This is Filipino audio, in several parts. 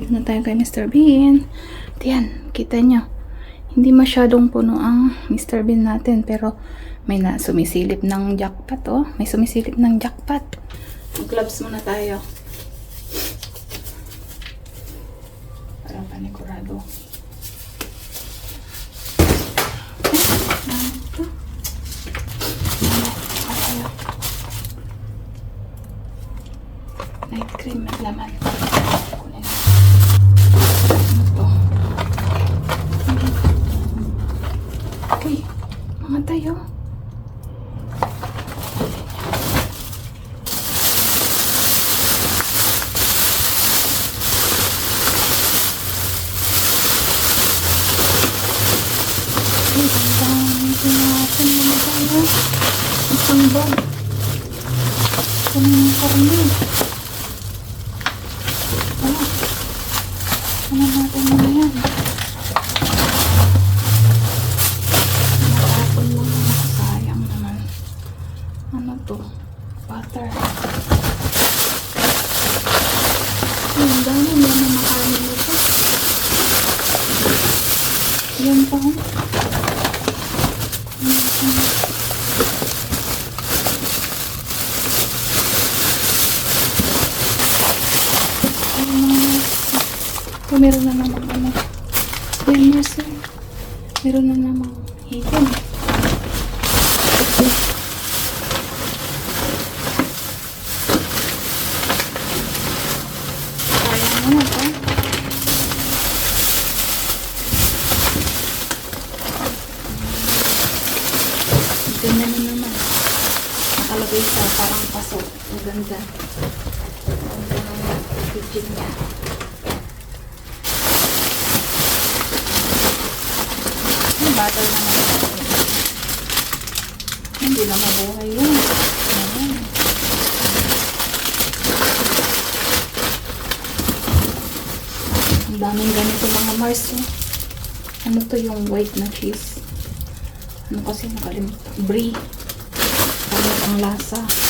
nandito na tayo kay Mr. Bean. Diyan, kita nyo. Hindi masyadong puno ang Mr. Bean natin, pero may na sumisilip ng jackpot, oh. May sumisilip ng jackpot. Mag-gloves muna tayo. Parang tayo? Night cream at laman. Karne. Wala. Ano natin na yan? Natapon mo na. Sayang naman. Ano to? Butter. Ay, ang dami mo na makain nito. Yan pa. oh. Oh, meron na namang ano. Yan, Marcel. Meron na namang hipon. Okay. Sayang mo na to. Ganyan na naman. Nakalagay sa parang paso. Ang ganda. Ang ganda ng packaging niya. Na naman. Hindi na mabuhay yun. Ayan. Ang daming ganito mga Mars. oh. Ano to yung white na cheese? Ano kasi nakalimutan? Brie. Ano ang lasa?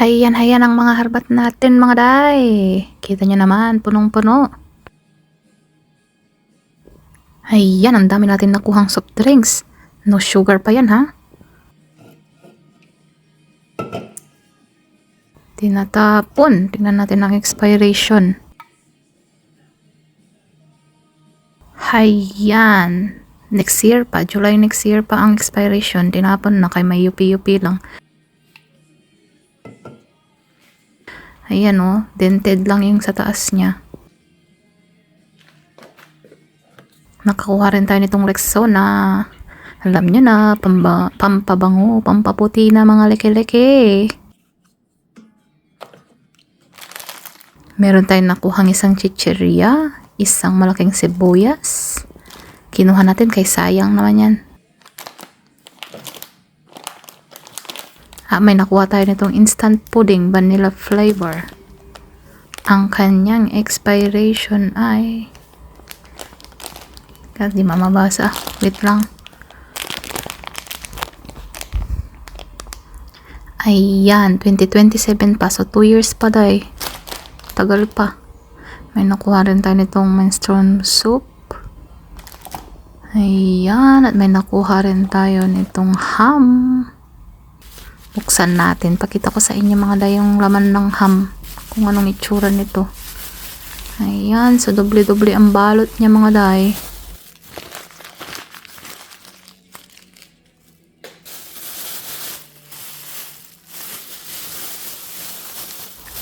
Hayan, hayan ang mga harbat natin mga day. Kita nyo naman, punong-puno. Ayan, ang dami natin nakuhang soft drinks. No sugar pa yan ha. Tinatapon. Tingnan natin ang expiration. Hayan. Next year pa, July next year pa ang expiration. Tinapon na kay may UP-UP lang. Ayan oh, dented lang yung sa taas niya. Nakakuha rin tayo nitong Rexona. Alam nyo na, pamba, pampabango, pampaputi na mga leke-leke. Meron tayong nakuhang isang chicheria, isang malaking sibuyas. Kinuha natin kay sayang naman yan. Ah, may nakuha tayo nitong instant pudding vanilla flavor. Ang kanyang expiration ay kasi di mamabasa. Wait lang. Ayan, 2027 pa. So, 2 years pa day. Tagal pa. May nakuha rin tayo nitong menstrual soup. Ayan, at may nakuha rin tayo nitong ham. Buksan natin. Pakita ko sa inyo mga day yung laman ng ham. Kung anong itsura nito. Ayan, so doble-doble ang balot niya mga day.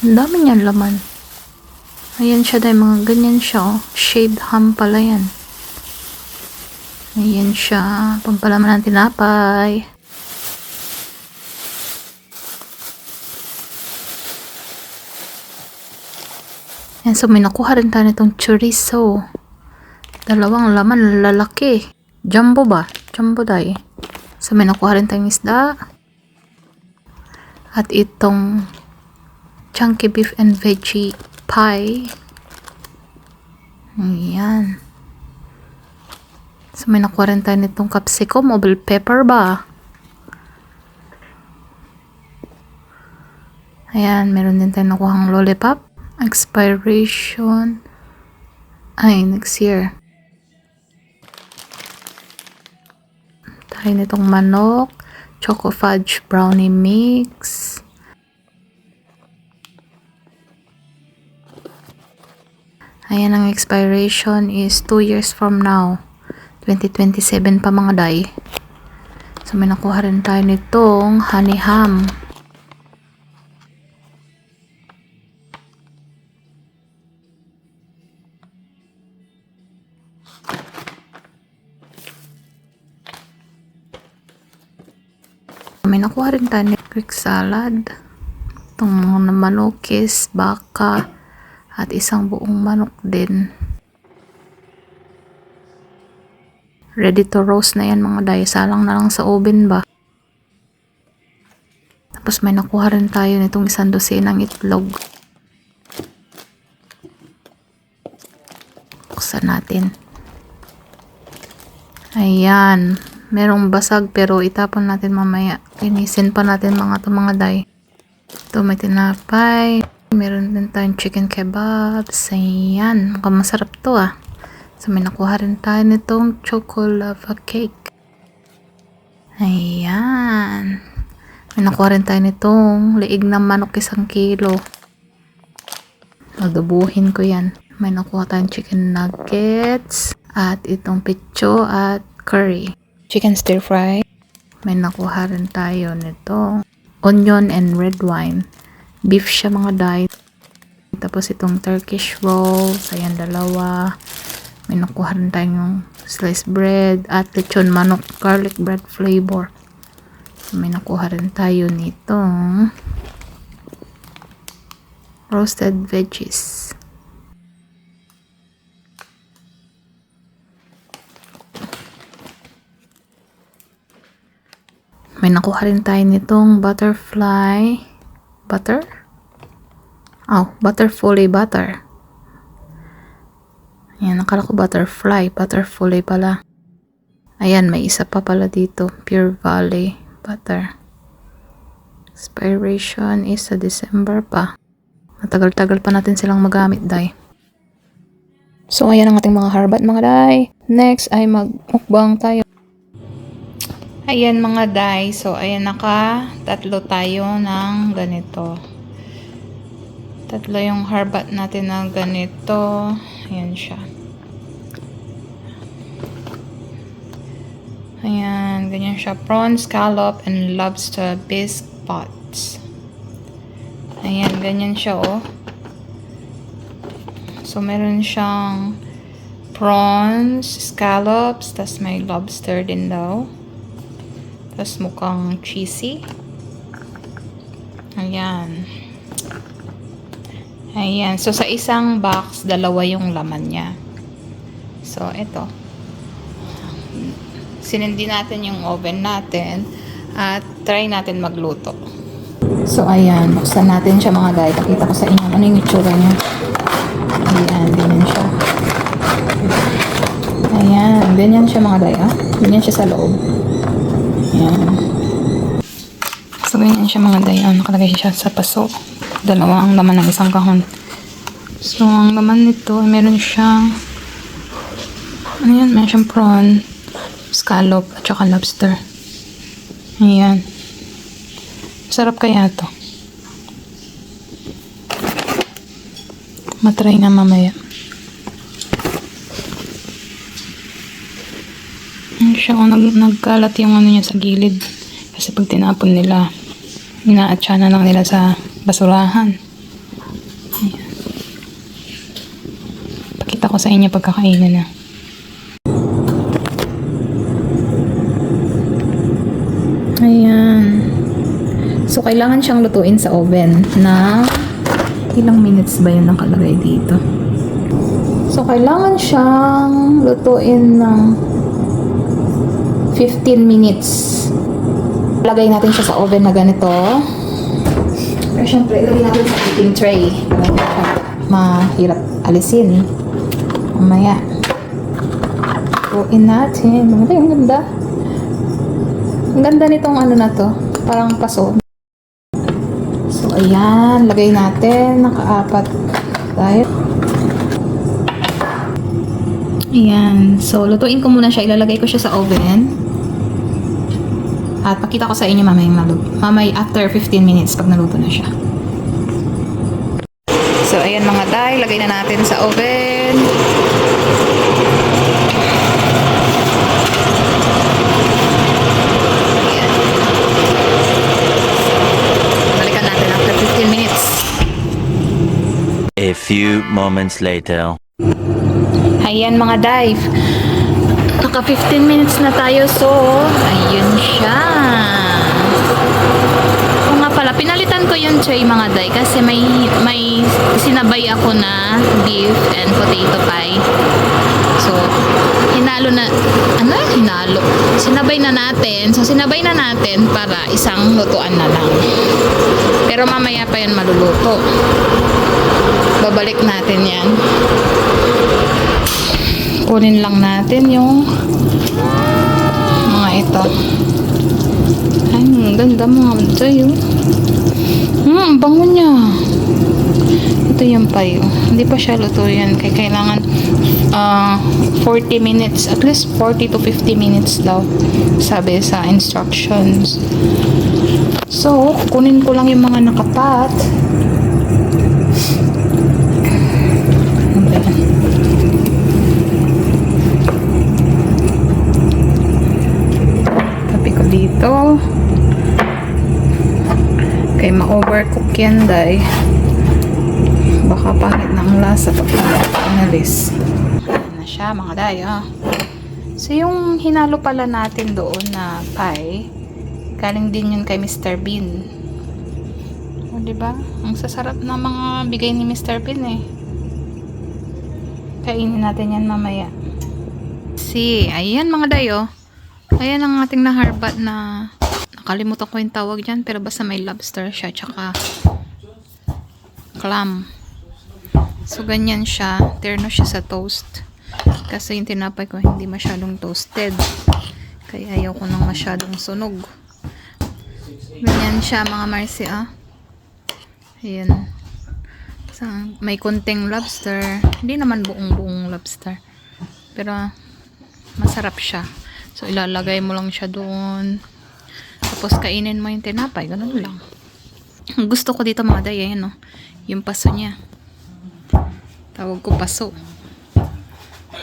Ang dami niyan laman. Ayan siya dahil mga ganyan siya oh. Shaved ham pala yan. Ayan siya. Pampalaman ng tinapay. Ayan, so may nakuha rin tayo nitong chorizo. Dalawang laman, lalaki. Jumbo ba? Jumbo dai. So may nakuha rin tayong isda. At itong chunky beef and veggie pie. Ayan. So may nakuha rin tayo nitong capsicum o pepper ba? Ayan, meron din tayo nakuhang lollipop. Expiration. Ay, next year. Tayo nitong manok. Choco fudge brownie mix. Ayan, ang expiration is 2 years from now. 2027 pa mga day. So, may nakuha rin tayo nitong honey ham. May nakuha rin tayo Greek salad. Itong mga manokis, baka, at isang buong manok din. Ready to roast na yan mga day. Salang na lang sa oven ba. Tapos may nakuha rin tayo nitong isang dosenang itlog. Buksan natin. Ayan. Merong basag pero itapon natin mamaya. Linisin pa natin mga to mga day. Ito may tinapay. Meron din tayong chicken kebabs. Ayan. Mukhang masarap to ah. So may nakuha rin tayo nitong chocolava cake. Ayan. May nakuha rin tayo nitong liig na manok isang kilo. Adobuhin ko yan. May nakuha tayong chicken nuggets at itong picho at curry. Chicken stir fry. May nakuha rin tayo nito. Onion and red wine. Beef siya mga day. Tapos itong Turkish rolls. Ayan, dalawa. May nakuha rin tayong sliced bread at lechon manok garlic bread flavor. May nakuha rin tayo nitong roasted veggies. May nakuha rin tayo nitong butterfly butter? Oh, butterfly butter. Ayan, nakala ko butterfly. Butterfly pala. Ayan, may isa pa pala dito. Pure Valley butter. Expiration is sa December pa. Matagal-tagal pa natin silang magamit, day. So, ayan ang ating mga harbat, mga day. Next ay magmukbang tayo. Ayan mga day. So, ayan naka tatlo tayo ng ganito. Tatlo yung harbat natin na ganito. Ayan siya. Ayan, ganyan siya. Prawn, scallop, and lobster bisque pots. Ayan, ganyan siya, oh. So, meron siyang prawns, scallops, tas may lobster din daw. Tas mukhang cheesy. Ayan. Ayan. So, sa isang box, dalawa yung laman niya. So, ito. Sinindi natin yung oven natin at try natin magluto. So, ayan. Buksan natin siya mga guys. Pakita ko sa inyo ano yung itsura niya. Ayan. Ganyan siya. Ayan. Ganyan siya mga guys. Ah. Ganyan siya sa loob. Ayan. So, ganyan siya mga guys. Ah. Nakalagay siya sa paso. Dalawa ang laman ng isang kahon. So, ang laman nito, meron siyang ano yan? Meron siyang prawn, scallop, at saka lobster. Ayan. Sarap kaya to. Matry na mamaya. Siya, oh, nag, nagkalat yung ano niya sa gilid. Kasi pag tinapon nila, inaatsa na lang nila sa basurahan. Ayan. Pakita ko sa inyo pagkakainin na. Ayan. So, kailangan siyang lutuin sa oven na ilang minutes ba yun nakalagay dito? So, kailangan siyang lutuin ng 15 minutes. Lagay natin siya sa oven na ganito. Pero syempre, ilagay natin sa cooking tray. Mahirap alisin. Mamaya. Lutuin natin. Maganda yung ganda. Ang ganda nitong ano na to. Parang paso. So, ayan. Lagay natin. Nakaapat tayo. Ayan. So, lutuin ko muna siya. Ilalagay ko siya sa oven. At pakita ko sa inyo mamaya maluto. Mamaya after 15 minutes pag naluto na siya. So, ayan mga day. Lagay na natin sa oven. Ayan. Balikan natin after 15 minutes. A few moments later. Ayan mga dive. Naka 15 minutes na tayo so ayun siya. O nga pala, pinalitan ko yung tray mga day kasi may may sinabay ako na beef and potato pie. So, hinalo na, ano? Hinalo. Sinabay na natin. So, sinabay na natin para isang lutuan na lang. Pero mamaya pa yan maluluto. Babalik natin yan kunin lang natin yung mga ito. Ay, ang ganda mga tayo. Hmm, ang bango niya. Ito yung payo. Hindi pa siya luto yan. Kaya kailangan ah 40 minutes. At least 40 to 50 minutes daw. Sabi sa instructions. So, kunin ko lang yung mga nakapat. Day. Baka pangit na ang lasa pag analis. Ayan na siya, mga day, ah. So, yung hinalo pala natin doon na pie, galing din yun kay Mr. Bean. O, diba? Ang sasarap na mga bigay ni Mr. Bean, eh. Kainin natin yan mamaya. Si, ayan mga day, oh. Ayan ang ating naharbat na nakalimutan ko yung tawag dyan pero basta may lobster siya tsaka clam. So ganyan siya. Terno siya sa toast. Kasi yung tinapay ko hindi masyadong toasted. Kaya ayaw ko nang masyadong sunog. Ganyan siya mga marcy ah. Ayan. So, may konting lobster. Hindi naman buong buong lobster. Pero masarap siya. So, ilalagay mo lang siya doon. Tapos, kainin mo yung tinapay. Ganun lang. Ang gusto ko dito mga day, ayan o. Yung paso niya. Tawag ko paso.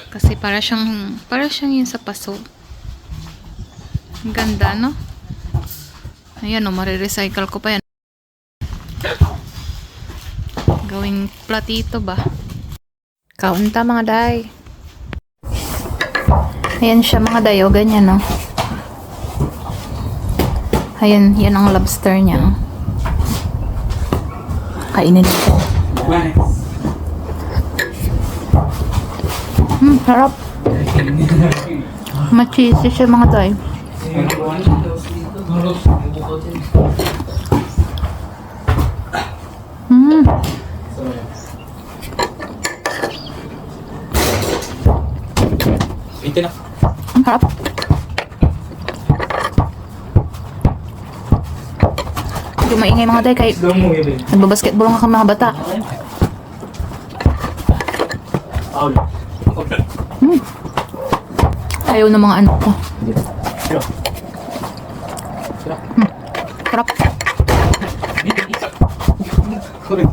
Kasi para siyang, para siyang yun sa paso. Ang ganda, no? Ayan o, marirecycle ko pa yan. Gawing platito ba? Kaunta mga day. Ayan siya mga day, o ganyan no. Ayan, yan ang lobster niya. oh. Kainin ko. Hmm, harap. Machisi siya mga day. Hmm. Ito na. Ang harap. Hindi maingay mga day kay mo nagbabasketball nga kami mga bata. Hmm. Ayaw ng mga anak ko. Harap. Correct.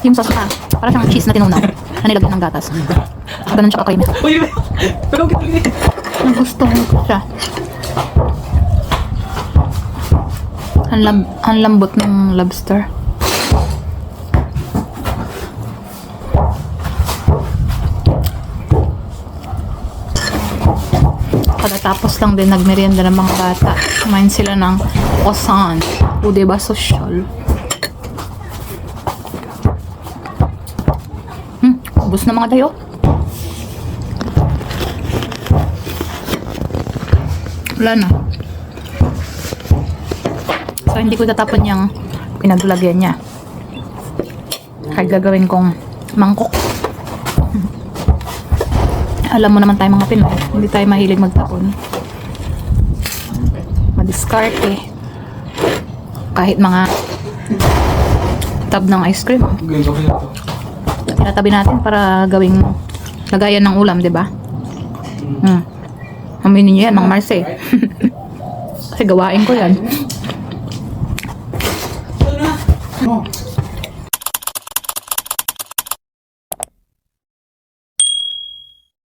Yung sauce pa. Para siyang cheese na tinunaw. Na nilagyan ng gatas. Ganun siya ka-creamy. Uy. Pero okay. Nagustuhan ko siya. Ang, lam- ang lambot ng lobster. Pagkatapos lang din nagmerienda ng mga bata. Kumain sila ng croissant. O diba, social. Hmm, ubos na mga dayo. Wala na. Hindi ko tatapon yung pinaglagyan niya. Kahit gagawin kong mangkok. Alam mo naman tayo mga Pinoy, hindi tayo mahilig magtapon. Madiskarte. eh. Kahit mga tab ng ice cream, tinatabi natin para gawing lagayan ng ulam, di ba? Hmm. Aminin niyo yan, Mang Marce. Kasi gawain ko yan.